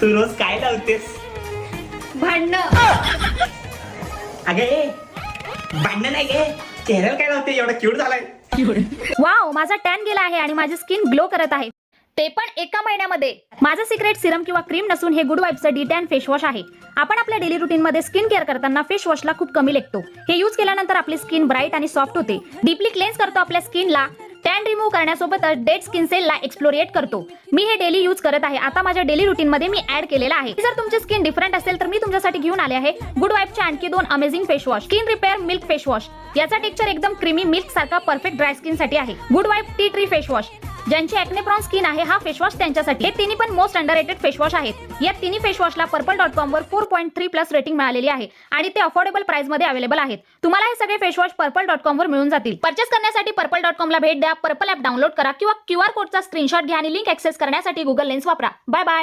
तू रोज काय लावतेस? भांडणं. अगे ए, भांडण नाही गे. चेहऱ्याला काय लावते एवढा क्यूट झालाय. वाव माझा टॅन गेला आहे आणि माझी स्किन ग्लो करत आहे. ते पण एका महिन्यामध्ये. माझं सिक्रेट सिरम किंवा क्रीम नसून हे गुड वाईबचं डी टॅन फेस वॉश आहे. आपण आपल्या डेली रुटीनमध्ये स्किन केअर करताना फेस वॉशला खूप कमी लेखतो. हे यूज केल्यानंतर आपली स्किन ब्राईट आणि सॉफ्ट होते. डीपली क्लेन्स करतो आपल्या स्किनला टॅन रिमूव्ह करण्यासोबतच डेड स्किन सेलला एक्सप्लोरिएट करतो. मी हे डेली यूज करत आहे. आता माझ्या डेली रुटीनमध्ये मी ऍड केलेला आहे. जर तुमची स्किन डिफरंट असेल तर मी तुमच्यासाठी घेऊन आले आहे गुड वाईफचे आणखी दोन amazing face wash skin repair milk face wash याचा टेक्चर एकदम क्रीमी मिल्क सारखा परफेक्ट ड्राय स्किनसाठी आहे. Good vibe tea tree face wash ज्यांची ऍक्ने प्रॉन स्किन आहे हा फेस वॉश त्यांच्यासाठी. हे तिन्ही पण मोस्ट अंडर रेटेड फेसवॉश आहेत. या तिन्ही फेसवॉशला पर्पल डॉट कॉम वर four point three plus rating मिळालेली आहे आणि ते अफोर्डेबल प्राइसमध्ये अवेलेबल आहेत. तुम्हाला हे सगळे face wash purple dot com वर मिळून जातील. परचेस करण्यासाठी पर्पल डॉट कॉम ला भेट द्या. पर्पल ऍप डाउनलोड करा किंवा क्यू आर कोडचा स्क्रीनशॉट घ्या आणि लिंक ऍक्सेस करण्यासाठी गुगल लेन्स वापरा. Bye bye